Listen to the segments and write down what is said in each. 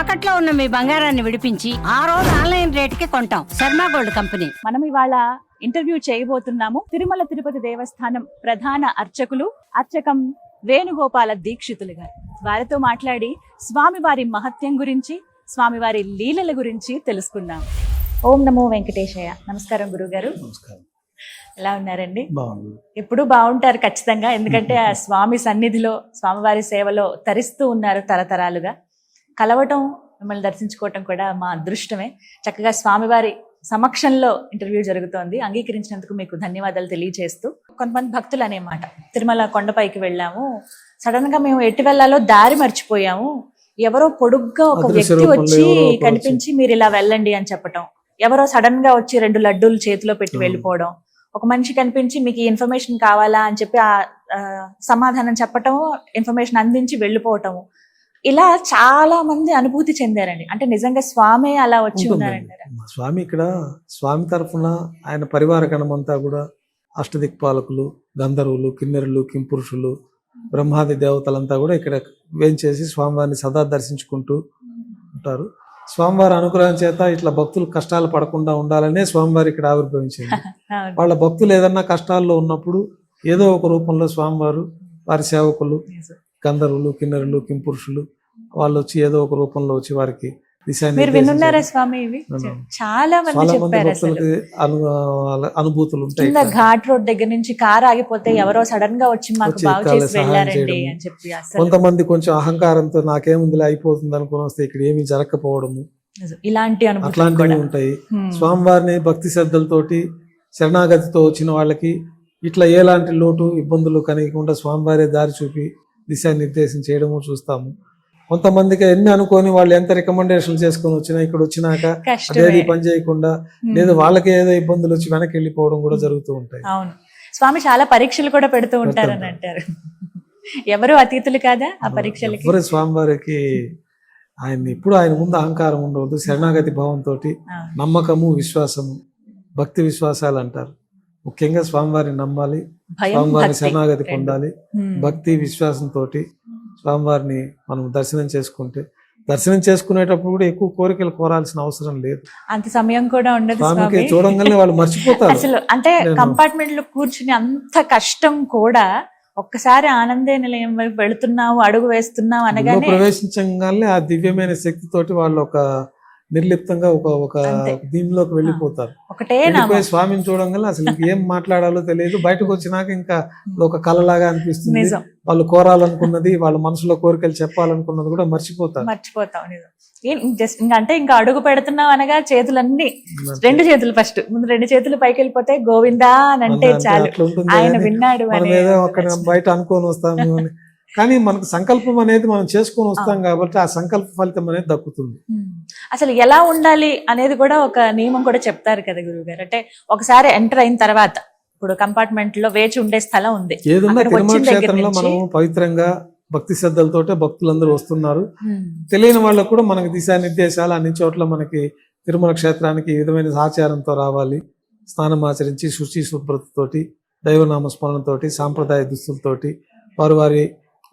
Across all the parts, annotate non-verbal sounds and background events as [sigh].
తాకట్లో ఉన్న మీ బంగారాన్ని విడిపించి ఆ రోజు ఆన్లైన్ రేటుకి కొంటాం. Sharma gold company. మనం ఇవాళ ఇంటర్వ్యూ చేయబోతున్నాము. తిరుమల తిరుపతి దేవస్థానం ప్రధాన అర్చకులు అర్చకం వేణుగోపాల దీక్షితులు గారు. వారితో మాట్లాడి స్వామివారి మహత్యం గురించి స్వామివారి లీలల గురించి తెలుసుకుందాం. ఓం నమో వెంకటేశయ్య. నమస్కారం గురుగారు. నమస్కారం. ఎలా ఉన్నారండి? బాగుంది ఎప్పుడు బాగుంటారు ఖచ్చితంగా. ఎందుకంటే ఆ స్వామి సన్నిధిలో స్వామివారి సేవలో తరిస్తూ ఉన్నారు తరతరాలుగా. కలవటం మిమ్మల్ని దర్శించుకోవటం కూడా మా అదృష్టమే. చక్కగా స్వామివారి సమక్షంలో ఇంటర్వ్యూ జరుగుతోంది. అంగీకరించినందుకు మీకు ధన్యవాదాలు తెలియజేస్తూ కొంతమంది భక్తులు అనే మాట. తిరుమల కొండపైకి వెళ్ళాము. సడన్గా మేము ఎటు వెళ్ళాలో దారి మర్చిపోయాము. ఎవరో పొడుగ్గా ఒక వ్యక్తి వచ్చి కనిపించి మీరు ఇలా వెళ్ళండి అని చెప్పటం. ఎవరో సడన్గా వచ్చి రెండు లడ్డూలు చేతిలో పెట్టి. వెళ్ళిపోవడం. ఒక మనిషి కనిపించి మీకు ఇన్ఫర్మేషన్ కావాలా అని చెప్పి ఆ ఆ, సమాధానం చెప్పటం ఇన్ఫర్మేషన్ అందించి వెళ్ళిపోవటము. ఇలా చాలా మంది అనుభూతి చెందారండి అంటే నిజంగా స్వామి అలా వచ్చి. ఉన్నారంటారా మా స్వామి ఇక్కడ స్వామి తరఫున ఆయన పరివార గణమంతా కూడా అష్టదిక్పాలకులు గంధర్వులు కిన్నెరులు కింపురుషులు బ్రహ్మాది దేవతలంతా కూడా ఇక్కడ వేంచేసి స్వామివారిని సదా దర్శించుకుంటూ ఉంటారు స్వామివారి అనుగ్రహం చేత ఇట్లా భక్తులు కష్టాలు పడకుండా ఉండాలనే స్వామివారి ఇక్కడ ఆవిర్భవించింది. [laughs] వాళ్ళ భక్తులు ఏదన్నా కష్టాల్లో ఉన్నప్పుడు ఏదో ఒక రూపంలో స్వామివారు వారి సేవకులు. గంధర్వులు కిన్నెరులు కింపురుషులు వాళ్ళు వచ్చి ఏదో ఒక రూపంలో వచ్చి వారికి మీరు దిశానిర్దేశం వినున్నారా చేయడం. స్వామి ఇవి విన్నాను. చాలా మంది చాలా మంది చెప్పారు అసలు భక్తులకి అను అనుభూతులు ఉంటాయి. ఘాట్ రోడ్ దగ్గర నుంచి కార్ ఆగిపోతే ఎవరో సడన్గా వచ్చి మాకు బాగు చేసి వెళ్ళారండి. అని చెప్పి కొంతమంది కొంచెం అహంకారంతో నాకేముందిలే అయిపోతుంది అనుకుని వస్తే ఇక్కడ ఏమీ జరగకపోవడము. ఇలాంటి అట్లాంటివి ఉంటాయి. స్వామివారిని భక్తి శ్రద్ధలతోటి శరణాగతితో వచ్చిన వాళ్ళకి ఇట్లా ఎలాంటి లోటు ఇబ్బందులు కనగకుండా స్వామివారే దారి చూపి దిశానిర్దేశం చేయడము చూస్తాము. కొంతమందికి ఎన్ని అనుకొని వాళ్ళు ఎంత రికమెండేషన్ చేసుకొని వచ్చినా ఇక్కడ వచ్చినాక అదేది పని చేయకుండా. లేదు వాళ్ళకి ఏదో ఇబ్బందులు వచ్చి వెనక్కి వెళ్ళిపోవడం కూడా జరుగుతూ ఉంటాయి. అవును. స్వామి చాలా పరీక్షలు కూడా పెడుతూ ఉంటారని అంటారు. ఎవరు అతీతులు కాదా ఆ పరీక్షలకి? ఎవరి స్వామివారికి ఆయన ఇప్పుడు ఆయన ముందు అహంకారం ఉండవద్దు శరణాగతి భావంతో. నమ్మకము విశ్వాసము భక్తి విశ్వాసాలు అంటారు. ముఖ్యంగా స్వామివారిని నమ్మాలి స్వామివారిని శరణాగతి. పొందాలి. భక్తి విశ్వాసంతో స్వామివారిని మనం దర్శనం చేసుకుంటే దర్శనం చేసుకునేటప్పుడు కూడా ఎక్కువ కోరికలు కోరాల్సిన అవసరం లేదు. అంత సమయం కూడా ఉండదు స్వామికి స్వామి. చూడంగానే వాళ్ళు మర్చిపోతారు. అసలు అంటే కంపార్ట్మెంట్లో కూర్చుని అంత కష్టం కూడా ఒక్కసారి ఆనందే నిలయం వైపు వెళుతున్నావు అడుగు వేస్తున్నావు అనగానే ప్రవేశించగానే ఆ దివ్యమైన శక్తితోటి వాళ్ళు ఒక నిర్లిప్తంగా ఒక ఒక. దీనిలోకి వెళ్ళిపోతారు. ఒకటే వెళ్ళిపోయి స్వామిని చూడంగానే అసలు ఏం మాట్లాడాలో తెలియదు. బయటకు వచ్చినాక ఇంకా ఒక కళలాగా అనిపిస్తుంది. నిజం. వాళ్ళు కోరాలనుకున్నది వాళ్ళ మనసులో కోరికలు చెప్పాలనుకున్నది కూడా మర్చిపోతారు. మర్చిపోతాం జస్ట్ ఇంకా అంటే ఇంకా అడుగు పెడుతున్నావు అనగా చేతులన్నీ. రెండు చేతులు ఫస్ట్ ముందు రెండు చేతులు పైకి వెళ్ళిపోతే గోవిందా అని అంటే చాలు. ఆయన విన్నాడు. బయట అనుకొని వస్తాము అని కానీ మనకు సంకల్పం అనేది మనం చేసుకొని వస్తాం కాబట్టి ఆ సంకల్ప ఫలితం అనేది దక్కుతుంది. అసలు ఎలా ఉండాలి అనేది కూడా ఒక నియమం కూడా చెప్తారు కదా గురువు గారు అంటే ఒకసారి ఎంటర్ అయిన తర్వాత ఇప్పుడు కంపార్ట్మెంట్లో వేచి ఉండే స్థలం ఉంది. ఏదున్నా తిరుమల క్షేత్రంలో మనము పవిత్రంగా భక్తి శ్రద్ధలతోటే భక్తులందరూ వస్తున్నారు. తెలియని వాళ్ళకు కూడా మనకి దిశానిర్దేశాలు అన్ని చోట్ల మనకి తిరుమల క్షేత్రానికి ఈ విధమైన ఆచారంతో రావాలి. స్నానం ఆచరించి శుచి శుభ్రతతోటి దైవనామ స్మరణతోటి సాంప్రదాయ దుస్తులతోటి వారి వారి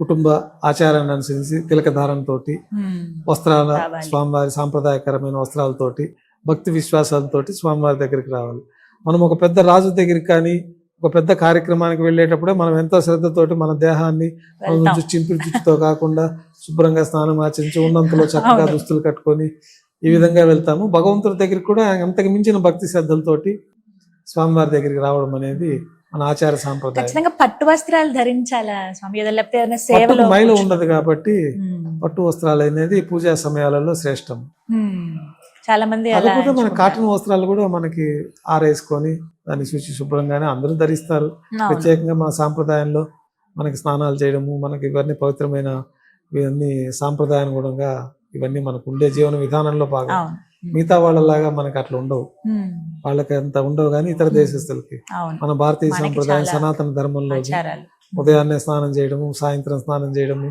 కుటుంబ ఆచారాన్ని అనుసరించి తిలక ధారణతోటి ఉమ్. వస్త్రాల. స్వామివారి సాంప్రదాయకరమైన వస్త్రాలతోటి భక్తి విశ్వాసాలతోటి స్వామివారి దగ్గరికి రావాలి మనం ఒక పెద్ద రాజు దగ్గరికి కానీ ఒక పెద్ద కార్యక్రమానికి వెళ్ళేటప్పుడే మనం ఎంతో శ్రద్ధతోటి మన దేహాన్ని చింపిరి జుట్టుతో కాకుండా శుభ్రంగా స్నానం ఆచరించి ఉన్నంతలో చక్కగా. దుస్తులు కట్టుకొని ఈ విధంగా వెళ్తాము భగవంతుడి దగ్గరికి కూడా అంతకు మించిన భక్తి శ్రద్ధలతోటి స్వామివారి దగ్గరికి రావడం అనేది మన ఆచార సాంప్రదాయం ఖచ్చితంగా పట్టు వస్త్రాలు ధరించాలా స్వామి ఏదో లేకపోతే ఏదైనా పట్టుకు సేవలో మైల ఉండదు కాబట్టి. పట్టు వస్త్రాలు అనేది పూజా సమయాలలో శ్రేష్టం. చాలా మంది కాకపోతే మన. కాటన్ వస్త్రాలు కూడా మనకి ఆరేసుకొని దాన్ని శుచి శుభ్రంగానే అందరూ ధరిస్తారు. ప్రత్యేకంగా మన సాంప్రదాయంలో మనకి స్నానాలు చేయడము మనకి ఇవన్నీ పవిత్రమైన ఇవన్నీ సాంప్రదాయానుగుణంగా ఇవన్నీ మనకు ఉండే జీవన విధానంలో భాగం మిగతా వాళ్ళలాగా మనకి అట్లా ఉండవు ఉమ్. వాళ్ళకి అంత ఉండవు కానీ ఇతర దేశస్తులకి. అవును. మన భారతీయ సాంప్రదాయం సనాతన ధర్మంలో ఉదయాన్నే స్నానం చేయడము సాయంత్రం స్నానం చేయడము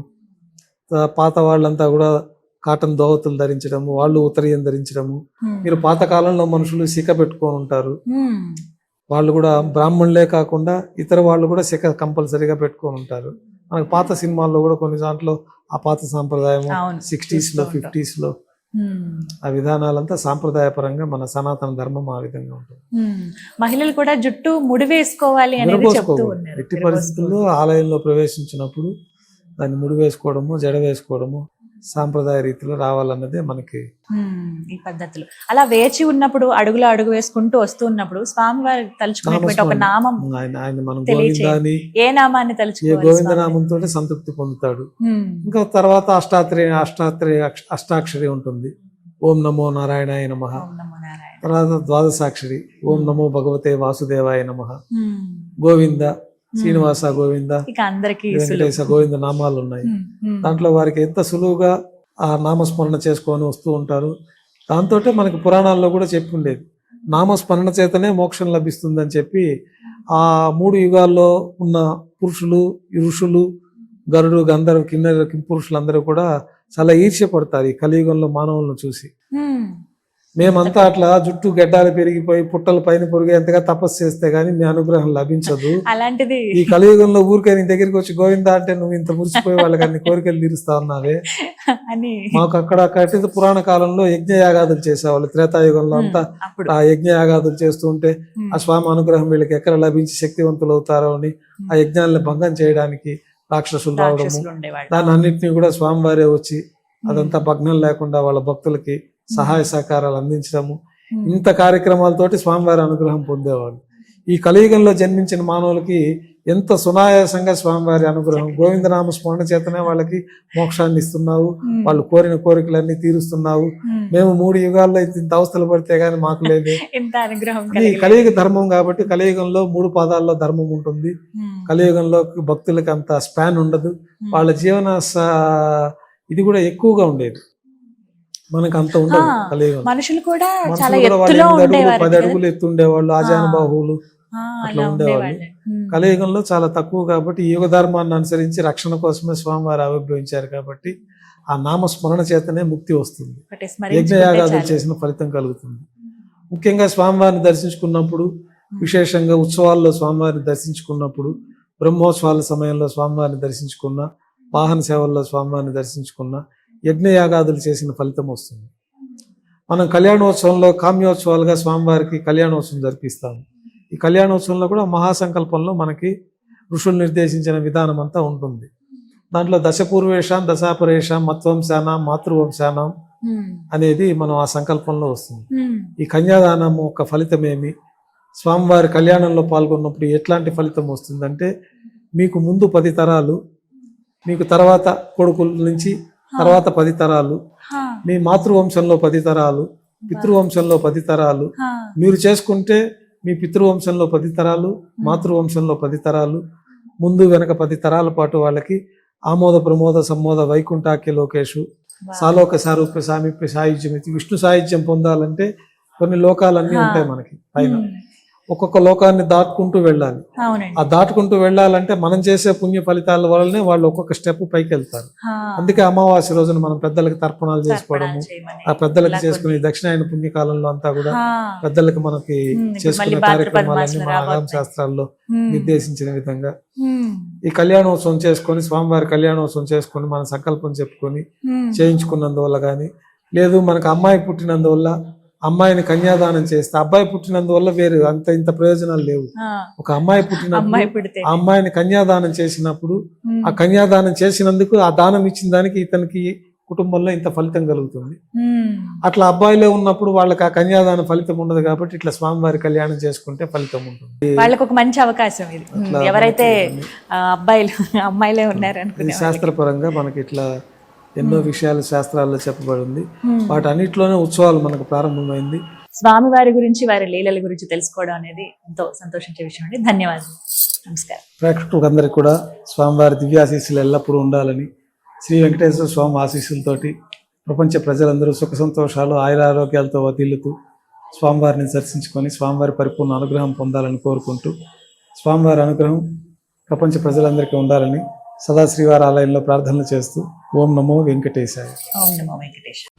పాత వాళ్ళంతా కూడా కాటన్ దోవతులు ధరించడము వాళ్ళు ఉత్తరీయం ధరించడము. మీరు పాత కాలంలో మనుషులు సిక పెట్టుకొని ఉంటారు. వాళ్ళు కూడా బ్రాహ్మణులే కాకుండా ఇతర వాళ్ళు కూడా శిఖ కంపల్సరీగా పెట్టుకొని ఉంటారు. మనకు పాత సినిమాల్లో కూడా కొన్ని దాంట్లో ఆ పాత సాంప్రదాయం సిక్స్టీస్లో. ఫిఫ్టీస్లో ఆ విధానాలంతా సాంప్రదాయపరంగా మన సనాతన ధర్మం ఆ విధంగా ఉంటుంది. మహిళలు కూడా జుట్టు ముడి వేసుకోవాలి అనేది చెప్తూ విరబోసుకోకూడదు. ఉన్నారు ఎట్టి పరిస్థితుల్లో ఆలయంలో ప్రవేశించినప్పుడు దాన్ని ముడి వేసుకోవడము జడ వేసుకోవడము సాంప్రదాయ రీతిలో రావాలన్నదే మనకి ఈ పద్ధతులు. అలా వేచి ఉన్నప్పుడు అడుగులో అడుగు వేసుకుంటూ వస్తూ ఉన్నప్పుడు స్వామివారి తలుచుకునేటువంటి ఒక నామస్మరణ. నామం ఆయన ఆయన మనం ఏ నామాన్ని ఏ తలుచుకోవాలి స్వామి? గోవిందనామంతో సంతృప్తి పొందుతాడు. ఇంకా తర్వాత అష్టాత్రి అష్టాత్రి అష్టాక్షరి ఉంటుంది. ఓం నమో నారాయణాయ నమ. నారాయణ. తర్వాత ద్వాదశాక్షరి. ఓం నమో భగవతే వాసుదేవాయ నమ. గోవింద శ్రీనివాస గోవింద వెంకటేశ గోవింద నామాలు ఉన్నాయి. దాంట్లో వారికి ఎంత సులువుగా ఆ నామస్మరణ చేసుకొని వస్తూ ఉంటారు దాంతో మనకి పురాణాల్లో కూడా చెప్పి ఉండేది నామస్మరణ చేతనే మోక్షం లభిస్తుందని చెప్పి ఆ మూడు యుగాల్లో ఉన్న పురుషులు ఋషులు గరుడు గంధర్వ కిన్నెర పురుషులందరూ కూడా చాలా ఈర్ష్య పడతారు ఈ కలియుగంలో మానవులను చూసి. మేమంతా అట్లా జుట్టు గడ్డాలు పెరిగిపోయి పుట్టల పైన పొరిగేంతగా తపస్సు చేస్తే గానీ మీ అనుగ్రహం లభించదు. అలాంటిది. ఈ కలియుగంలో ఊరికే నీ దగ్గరికి వచ్చి గోవిందా అంటే నువ్వు ఇంత మురిసిపోయి వాళ్ళకి అన్ని కోరికలు తీరుస్తా ఉన్నావే? అని. మాకు అక్కడ కఠిత పురాణ కాలంలో యజ్ఞ యాగాదులు చేసేవాళ్ళు. త్రేతాయుగంలో అంతా ఆ యజ్ఞ యాగాదులు చేస్తూ ఉంటే ఆ స్వామి అనుగ్రహం వీళ్ళకి ఎక్కడ లభించి శక్తివంతులు అవుతారో అని ఆ యజ్ఞాలను భంగం చేయడానికి రాక్షసులు రావడము. దాని అన్నింటినీ కూడా స్వామివారే వచ్చి అదంతా భగ్నం లేకుండా వాళ్ళ భక్తులకి సహాయ సహకారాలు అందించడము. ఇంత కార్యక్రమాలతోటి స్వామివారి అనుగ్రహం పొందేవాళ్ళు. ఈ కలియుగంలో జన్మించిన మానవులకి ఎంత సునాయాసంగా స్వామివారి అనుగ్రహం గోవిందనామ స్మరణ చేతనే వాళ్ళకి మోక్షాన్ని ఇస్తున్నావు వాళ్ళు కోరిన కోరికలన్నీ తీరుస్తున్నావు. మేము. మూడు యుగాల్లో ఇంత అవస్థలు పడితే గానీ మాకు లేదు. [laughs] ఇది కలిగి కలియుగ ధర్మం కాబట్టి కలియుగంలో మూడు పాదాల్లో ధర్మం ఉంటుంది. కలియుగంలో భక్తులకి అంత స్పాన్ ఉండదు. వాళ్ళ జీవన ఇది కూడా ఎక్కువగా ఉండేది. మనకు అంత ఉండదు మనుషులు కూడా చాలా ఎత్తులో ఉండేవారు పది. అడుగులు ఎత్తు ఉండేవాళ్ళు ఆజానుబాహువులు. ఆ, అట్లా ఉండేవాళ్ళు. కలియుగంలో చాలా తక్కువ కాబట్టి యుగ ధర్మాన్ని అనుసరించి రక్షణ కోసమే స్వామివారు ఆవిర్భవించారు కాబట్టి ఆ నామ స్మరణ చేతనే ముక్తి వస్తుంది. ఒకటి యజ్ఞ స్మరించుకుంటే యాగాదులు చాలు. చేసిన ఫలితం కలుగుతుంది. ముఖ్యంగా స్వామివారిని దర్శించుకున్నప్పుడు విశేషంగా ఉత్సవాల్లో స్వామివారిని దర్శించుకున్నప్పుడు బ్రహ్మోత్సవాల సమయంలో స్వామివారిని దర్శించుకున్న వాహన సేవల్లో స్వామివారిని దర్శించుకున్న యజ్ఞ యాగాదులు చేసిన ఫలితం వస్తుంది. మనం కళ్యాణోత్సవంలో కామ్యోత్సవాలుగా స్వామివారికి కళ్యాణోత్సవం జరిపిస్తాము. ఈ కళ్యాణోత్సవంలో కూడా మహాసంకల్పంలో మనకి ఋషులు నిర్దేశించిన విధానం అంతా ఉంటుంది. దాంట్లో దశపూర్వేషాం దశాపరేషాం మత్వంశానం మాతృవంశానం అనేది మనం ఆ సంకల్పంలో వస్తుంది. ఉమ్, ఈ కన్యాదానం యొక్క ఫలితం ఏమి స్వామివారి కళ్యాణంలో పాల్గొన్నప్పుడు ఎట్లాంటి ఫలితం వస్తుందంటే మీకు ముందు పది తరాలు మీకు తర్వాత కొడుకుల నుంచి తర్వాత పది తరాలు. మీ మాతృవంశంలో పది తరాలు పితృవంశంలో పది తరాలు. మీరు చేసుకుంటే మీ పితృవంశంలో పది తరాలు మాతృవంశంలో పది తరాలు. ముందు వెనక పది తరాల పాటు వాళ్ళకి ఆమోద ప్రమోద సమ్మోద వైకుంఠాఖ్య లోకేషు. సాలోక సారూప్య సామీప్య సాయుధ్యం ఇది విష్ణు సాయుధ్యం పొందాలంటే కొన్ని లోకాలన్నీ ఉంటాయి మనకి పైన. ఒక్కొక్క లోకాన్ని దాటుకుంటూ వెళ్ళాలి. ఆ దాటుకుంటూ వెళ్ళాలంటే మనం చేసే పుణ్య ఫలితాల వల్లనే వాళ్ళు ఒక్కొక్క స్టెప్ పైకి వెళ్తారు. అందుకే అమావాస్య రోజున మనం పెద్దలకి తర్పణాలు చేసుకోవడము. ఆ పెద్దలకి చేసుకునే దక్షిణాయన పుణ్యకాలంలో అంతా కూడా పెద్దలకి మనకి చేసుకునే కార్యక్రమాలన్నీ మన ఆగమ. శాస్త్రాల్లో నిర్దేశించిన విధంగా. ఈ కళ్యాణోత్సవం చేసుకొని స్వామివారి కళ్యాణోత్సవం చేసుకొని మన సంకల్పం చెప్పుకొని చేయించుకున్నందువల్ల కానీ లేదు మనకు అమ్మాయి పుట్టినందువల్ల అమ్మాయిని కన్యాదానం చేస్తే అబ్బాయి పుట్టినందువల్ల వేరు అంత ఇంత ప్రయోజనాలు లేవు. ఒక అమ్మాయి పుట్టినప్పుడు పుడితే. ఆ అమ్మాయిని కన్యాదానం చేసినప్పుడు ఆ కన్యాదానం చేసినందుకు ఆ దానం ఇచ్చిన దానికి ఇతనికి కుటుంబంలో ఇంత ఫలితం కలుగుతుంది. అట్లా అబ్బాయిలో ఉన్నప్పుడు వాళ్ళకి ఆ కన్యాదాన ఫలితం ఉండదు కాబట్టి ఇట్లా స్వామివారి కళ్యాణం చేసుకుంటే ఫలితం ఉంటుంది. వాళ్ళకు ఒక మంచి అవకాశం ఇది. ఎవరైతే అబ్బాయిలు అమ్మాయిలే ఉన్నారు శాస్త్రపరంగా మనకి ఇట్లా ఎన్నో విషయాలు శాస్త్రాల్లో చెప్పబడి ఉంది ఉమ్. వాటన్నిటిలోనే ఉత్సవాలు మనకు ప్రారంభమైంది. స్వామి వారి గురించి వారి లీలల గురించి తెలుసుకోవడం అనేది ఎంతో సంతోషించే విషయం అండి. ధన్యవాదాలు. నమస్కారం. ప్రేక్షకులందరికీ కూడా స్వామివారి దివ్యాశీస్సులు ఎల్లప్పుడూ ఉండాలని శ్రీ వెంకటేశ్వర స్వామి ఆశీస్సులతోటి ప్రపంచ ప్రజలందరూ సుఖ సంతోషాలు ఆయురారోగ్యాలతో వదిలుతూ స్వామివారిని దర్శించుకొని స్వామివారి పరిపూర్ణ అనుగ్రహం పొందాలని కోరుకుంటూ స్వామివారి అనుగ్రహం ప్రపంచ ప్రజలందరికీ ఉండాలని సదాశ్రీవారి ఆలయంలో ప్రార్థనలు చేస్తూ ఓం నమో వెంకటేశాయ. ఓం నమో వెంకటేశ్వర